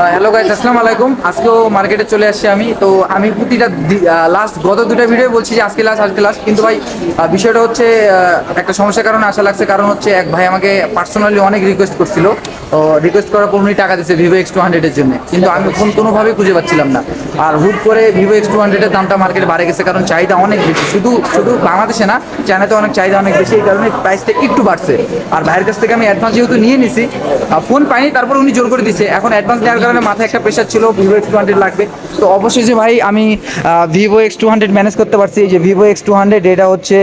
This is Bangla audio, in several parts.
হ্যালো গাইস আসসালামু আলাইকুম। আজকেও মার্কেটে চলে আসছি আমি। তো আমি প্রতিটা লাস্ট গত দুটো ভিডিও বলছি যে আজকে লাস্ট আজকে লাস্ট কিন্তু ভাই বিষয়টা হচ্ছে একটা সমস্যার কারণে আশা লাগছে। কারণ হচ্ছে এক ভাই আমাকে পার্সোনালি অনেক রিকোয়েস্ট করছিল। রিকোয়েস্ট করার পর উনি টাকা দিচ্ছে ভিভো এক্স টু হান্ড্রেডের জন্য। কিন্তু আমি ফোন কোনোভাবেই খুঁজে পাচ্ছিলাম না। আর হুট করে ভিভো এক্স টু হান্ড্রেডের দামটা মার্কেটে বাড়ে গেছে। কারণ চাহিদা অনেক বেশি। শুধু শুধু বাংলাদেশে না চায়নাতে অনেক চাহিদা অনেক বেশি। এই কারণে প্রাইসটা একটু বাড়ছে। আর ভাইয়ের কাছ থেকে আমি অ্যাডভান্স যেহেতু নিয়ে নিছি ফোন পাইনি। তারপর উনি জোর করে দিছে এখন অ্যাডভান্স নেওয়ার কারণে মাথায় একটা প্রেশার ছিল ভিভো এক্স টু হান্ড্রেড লাগবে। তো অবশ্যই যে ভাই, আমি Vivo X two hundred manage করতে পারছি। যে ভিভো এক্স টু হান্ড্রেড এটা হচ্ছে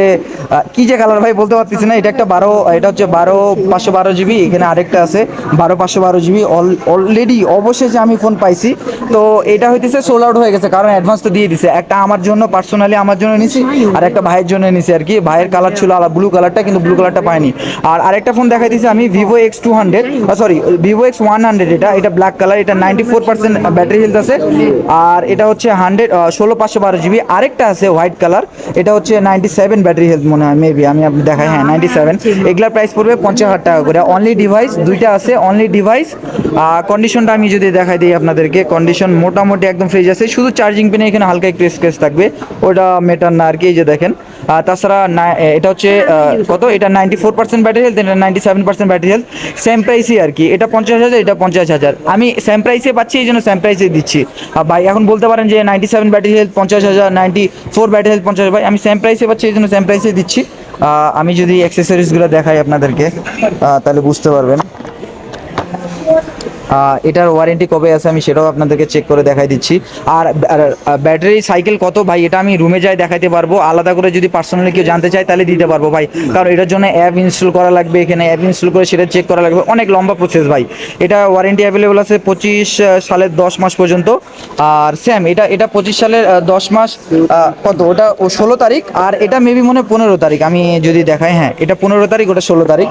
কি যে কালার ভাই বলতে পারতেছি না, এটা একটা বারো, এটা হচ্ছে বারো পাঁচশো বারো জিবি এখানে আরেকটা আছে, বারো পাঁচশো বারো জিবি অলরেডি অবশেষে আমি ফোন পাইছি। তো এটা হইতেছে সোল আউট হয়ে গেছে, কারণ অ্যাডভান্স তো দিয়ে দিছে। একটা আমার জন্য পার্সোনালি আমার জন্য নিছি, আর একটা ভাইয়ের জন্য নিছি আর কি। ভাইয়ের কালার ছিল আলাদা ব্লু কালারটা কিন্তু ব্লু কালারটা পাইনি। আর আরেকটা ফোন দেখাই দিছি আমি Vivo X two hundred sorry Vivo X one hundred এটা এটা ব্ল্যাক কালার এটা ninety four percent battery health আছে। আর এটা হচ্ছে হান্ড্রেড ষোলো পাঁচশো বারো জিবি আরেকটা আছে হোয়াইট কালার এটা হচ্ছে নাইনটি সেভেন ব্যাটারি হেলথ মনে হয় মেবি আমি আপনি দেখাই হ্যাঁ নাইনটি সেভেন এগুলার প্রাইস পড়বে পঞ্চাশ হাজার টাকা করে। অনলি ডিভাইস দুইটা আছে অনলি ডিভাইস কন্ডিশনটা আমি যদি দেখাই দিই আপনাদেরকে কন্ডিশন মোটামুটি একদম ফ্রেশ আছে। শুধু চার্জিং পিনে এখানে হালকা একটু স্ক্রেচ থাকবে। ওটা মেটার না আর কি এই যে দেখেন। আর তাছাড়া এটা হচ্ছে কত? এটা ninety four percent battery health এটা ninety seven percent battery health same প্রাইসই আর কি। এটা পঞ্চাশ হাজার এটা পঞ্চাশ হাজার। আমি সেম প্রাইসে পাচ্ছি এই জন্য সেম প্রাইসে দিচ্ছি। আর ভাই, এখন বলতে পারেন যে নাইনটি সেভেন ব্যাটারি হেলথ পঞ্চাশ হাজার নাইনটি ফোর ব্যাটারি হেলথ পঞ্চাশ ভাই, আমি সেম প্রাইসে পাচ্ছি এই জন্য সেম প্রাইসে দিচ্ছি আমি যদি অ্যাক্সেসরিজগুলো দেখাই আপনাদেরকে তাহলে বুঝতে পারবেন। এটার ওয়ারেন্টি কবে আছে আমি সেটাও আপনাদেরকে চেক করে দেখাই দিচ্ছি। আর ব্যাটারি সাইকেল কত ভাই? এটা আমি রুমে যাই দেখাতে পারব। আলাদা করে যদি পার্সোনালি কেউ জানতে চায় তাহলে দিতে পারব ভাই। কারণ এটার জন্য অ্যাপ ইনস্টল করা লাগবে, এখানে অ্যাপ ইনস্টল করে সেটা চেক করা লাগবে। অনেক লম্বা প্রসেস ভাই। এটা ওয়ারেন্টি অ্যাভেলেবল আছে পঁচিশ সালের দশ মাস পর্যন্ত। আর স্যাম এটা এটা পঁচিশ সালের দশ মাস কত? ওটা ষোলো তারিখ। আর এটা মেবি মনে হয় পনেরো তারিখ। আমি যদি দেখাই হ্যাঁ এটা পনেরো তারিখ, ওটা ষোলো তারিখ।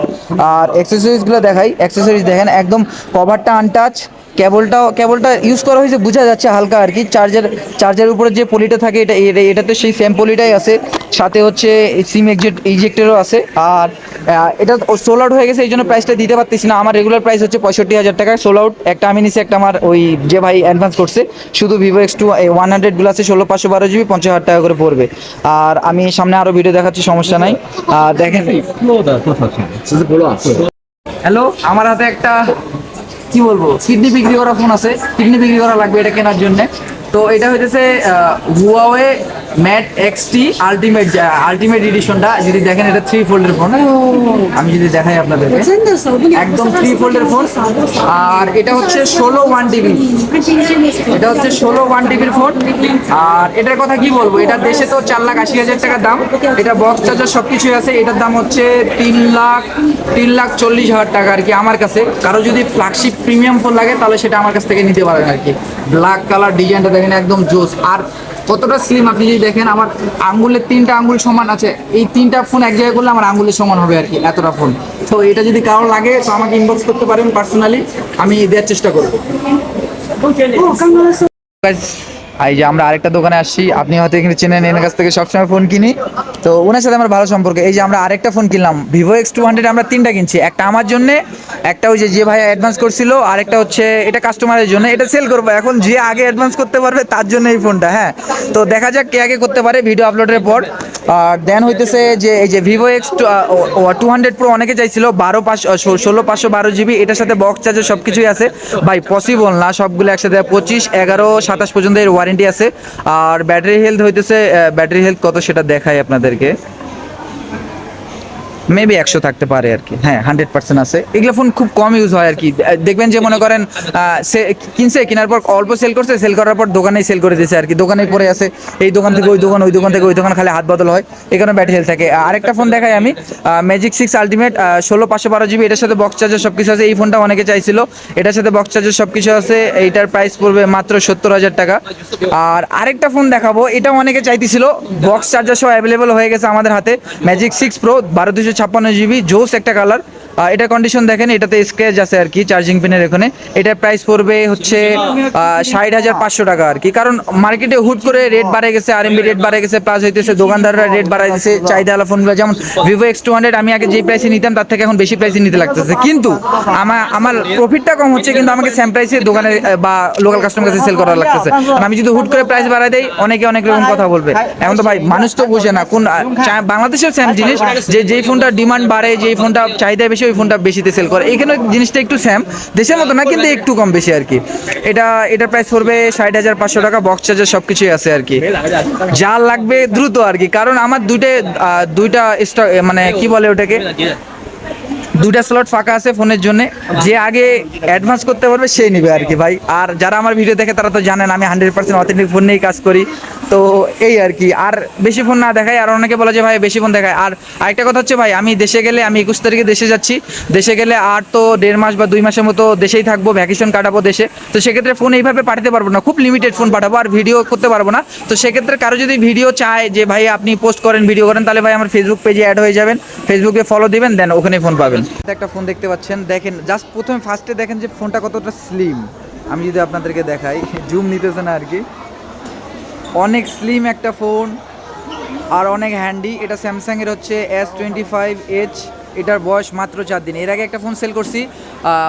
আর অ্যাক্সেসরিজগুলো দেখাই। অ্যাক্সেসরিজ দেখেন, একদম কভারটা আনটাচ কেবলটাও কেবলটা ইউজ করা হয়েছে বোঝা যাচ্ছে হালকা আর কি। চার্জার চার্জারের উপরে যে পলিটা থাকে এটা এটা- এটাতে সেই সেম পলিটাই আছে। সাথে হচ্ছে সিম এক্সেট ইজেক্টেরও আছে। আর এটা সোল আউট হয়ে গেছে এই জন্য প্রাইসটা দিতে পারতেছি না। আমার রেগুলার প্রাইস হচ্ছে পঁয়ষট্টি হাজার টাকা সোল আউট একটা আমি নিছি একটা আমার ওই যে ভাই অ্যাডভান্স করছে। শুধু Vivo X two one hundred আছে ষোলো পাঁচশো বারো জিবি পঞ্চাশ হাজার টাকা করে পড়বে। আর আমি সামনে আরও ভিডিও দেখাচ্ছি সমস্যা নাই। আর দেখেন। হ্যালো আমার হাতে একটা কি বলব? কিডনি বিক্রি করা ফোন আছে, কিডনি বিক্রি করা লাগবে এটা কেনার জন্য। তো এটা হইতেছে Huawei Mate X T ultimate ultimate এডিশনটা যদি দেখেন এটা থ্রি ফোল্ডের ফোন আমি যদি দেখাই আপনাদেরকে। একদম থ্রি ফোল্ডের ফোন আর এটা হচ্ছে ষোলো ওয়ান টিবি এটা হচ্ছে ষোলো ওয়ান টিবির ফোন আর এটার কথা কি বলব? এটা দেশে তো চার লাখ আশি হাজার টাকা দাম। এটা বক্স চার্জার সব কিছুই আছে। এটার দাম হচ্ছে তিন লাখ তিন লাখ চল্লিশ হাজার টাকা আর কি আমার কাছে। কারও যদি ফ্ল্যাগশিপ প্রিমিয়াম ফোন লাগে তাহলে সেটা আমার কাছ থেকে নিতে পারেন আর কি। ব্ল্যাক কালার ডিজাইনটা দেখেন একদম জোস। আর কতটা স্লিম আপনি যদি দেখেন আমার আঙ্গুলের তিনটা আঙ্গুল সমান আছে। এই তিনটা ফোন এক জায়গায় করলে আমার আঙ্গুলের সমান হবে আর কি এতটা ফোন তো এটা যদি কারোর লাগে তো আমাকে ইনবক্স করতে পারেন পার্সোনালি আমি দেওয়ার চেষ্টা করব। এই যে আমরা আরেকটা দোকানে আসছি, আপনি হয়তো এখানে চেনেন, এনার কাছ থেকে সবসময় ফোন কিনি। তো ওনার সাথে আমার ভালো সম্পর্ক। এই যে আমরা আরেকটা ফোন কিনলাম ভিভো এক্স টু হান্ড্রেড আমরা তিনটা কিনছি। একটা আমার জন্য, একটা ওই যে যে ভাই অ্যাডভান্স করছিল আরেকটা হচ্ছে এটা কাস্টমারের জন্য। এটা সেল করব। এখন যে আগে অ্যাডভান্স করতে পারবে, তার জন্য এই ফোনটা হ্যাঁ। তো দেখা যাক কে আগে করতে পারে ভিডিও আপলোডের পর। আর দেন হইতেছে যে, এই যে Vivo X two hundred pro অনেকে চাইছিল, বারো পাঁচশো ষোলো পাঁচশো বারো জিবি এটার সাথে বক্স চার্জার সব কিছুই আছে। ভাই পসিবল না, সবগুলো একসাথে পঁচিশ, এগারো, সাতাশ পর্যন্ত এর ওয়ারেন্টি আছে। আর ব্যাটারি হেলথ হইতেছে ব্যাটারি হেলথ কত সেটা দেখায় আপনাদেরকে। মেবি একশো থাকতে পারে আর কি। হ্যাঁ হান্ড্রেড পার্সেন্ট আছে। এগুলো ফোন খুব কম ইউজ হয় আর কি। দেখবেন যে মনে করেন সে, কিনছে, কেনার পর অল্প সেল করছে সেল করার পর দোকানেই সেল করে দিয়েছে আর কি। দোকানে পরে আছে। এই দোকান থেকে ওই দোকান ওই দোকান থেকে ওই দোকান খালি হাত বদল হয়। এখানে ব্যাটারি হেল থাকে। আরেকটা ফোন দেখাই আমি। ম্যাজিক সিক্স আলটিমেট ষোলো, পাঁচশো, বারো জিবি এটার সাথে বক্স চার্জার সব কিছু আছে। এই ফোনটা অনেকে চাইছিল। এটার সাথে বক্স চার্জার সব কিছু আছে। এইটার প্রাইস পড়বে মাত্র সত্তর হাজার টাকা। আর আরেকটা ফোন দেখাবো। এটা অনেকে চাইতেছিল। বক্স চার্জার সহ অ্যাভেলেবল হয়ে গেছে আমাদের হাতে। ম্যাজিক সিক্স প্রো বারো দুশো ছাপ্পান্ন জিবি জোস একটা কালার এটার কন্ডিশন দেখেন, এটাতে স্ক্র্যাচ আছে আর কি চার্জিং পিনের এখানে। এটার প্রাইস পড়বে হচ্ছে ষাট হাজার পাঁচশো টাকা আর কি। কারণ মার্কেটে হুট করে রেট বাড়ে গেছে আর এমবি রেট বাড়ে গেছে প্লাস হইতেছে দোকানদাররা রেট বাড়াই দিচ্ছে চাহিদাওয়ালা ফোনগুলো যেমন ভিভো এক্স টু হান্ড্রেড আমি আগে যে প্রাইসে নিতাম, তার থেকে এখন বেশি প্রাইসে নিতে লাগতেছে। কিন্তু আমার আমার প্রফিটটা কম হচ্ছে, কিন্তু আমাকে সেম প্রাইসে দোকানে বা লোকাল কাস্টমার কাছে সেল করা লাগতেছে। আমি যদি হুট করে প্রাইস বাড়াই দেই, অনেকে অনেক রকম কথা বলবে। এখন তো ভাই, মানুষ তো বুঝে না কোন বাংলাদেশের সেম জিনিস। যে, যেই ফোনটা ডিমান্ড বাড়ে, যেই ফোনটা চাহিদা বেশি ওই ফোনটা বেশিতে সেল করে। এইখানে জিনিসটা একটু সেম দেশের মতো না কিন্তু একটু কম বেশি আর কি এটা এটার প্রাইস পড়বে ষাট হাজার পাঁচশো টাকা বক্স চার্জার সব কিছুই আছে আর কি যা লাগবে দ্রুত আর কি কারণ আমার দুইটা দুইটা স্টক মানে কি বলে ওটাকে? দুইটা স্লট ফাঁকা আছে ফোনের জন্য। যে আগে অ্যাডভান্স করতে পারবে সেই নেবে আর কি ভাই। আর যারা আমার ভিডিও দেখে তারা তো জানেন আমি হান্ড্রেড পার্সেন্ট অথেন্টিক ফোন নিয়েই কাজ করি। তো এই আর কি। আর বেশি ফোন না দেখাই আর অনেকে বলে যে ভাই বেশি ফোন দেখায়। আর আরেকটা কথা হচ্ছে ভাই, আমি দেশে গেলে, আমি একুশ তারিখে দেশে যাচ্ছি। দেশে গেলে আর তো দেড় মাস বা দুই মাসের মতো দেশেই থাকব ভ্যাকেশন কাটাবো দেশে। তো সেক্ষেত্রে ফোন এইভাবে পাঠাতে পারব না, খুব লিমিটেড ফোন পাঠাবো, আর ভিডিও করতে পারব না। তো সেক্ষেত্রে কারও যদি ভিডিও চায় যে ভাই আপনি পোস্ট করেন ভিডিও করেন, তাহলে ভাই আমার ফেসবুক পেজে অ্যাড হয়ে যাবেন। ফেসবুকে ফলো দিবেন দেন ওখানে ফোন পাবেন। একটা ফোন দেখতে পাচ্ছেন, দেখেন জাস্ট প্রথমে ফার্স্টে দেখেন যে ফোনটা কতটা স্লিম আমি যদি আপনাদেরকে দেখাই জুম নিতেছে না আর কি। অনেক স্লিম একটা ফোন আর অনেক হ্যান্ডি এটা স্যামসাংয়ের হচ্ছে এস টোয়েন্টি ফাইভ এইচ এটার বয়স মাত্র চার দিন। এর আগে একটা ফোন সেল করছি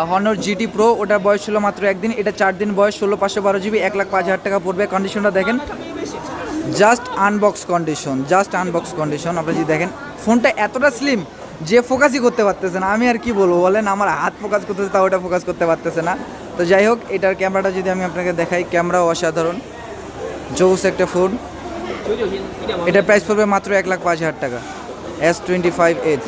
হনর জিটি প্রো ওটার বয়স ছিল মাত্র একদিন, এটা চার দিন বয়স, ষোলো পাঁচশো বারো জিবি এক লাখ পাঁচ হাজার টাকা পড়বে। কন্ডিশনটা দেখেন just unbox condition just unbox condition আপনি যদি দেখেন ফোনটা এতটা স্লিম যে ফোকাসই করতে পারতেছে না। আমি আর কি বলব বলেন, আমার হাত ফোকাস করতেছে তা ওটা ফোকাস করতে পারতেছে না। তো যাই হোক, এটার ক্যামেরাটা যদি আমি আপনাকে দেখাই ক্যামেরাও অসাধারণ। জোস একটা ফোন এটা প্রাইস পড়বে মাত্র এক লাখ পাঁচ হাজার টাকা। S twenty five H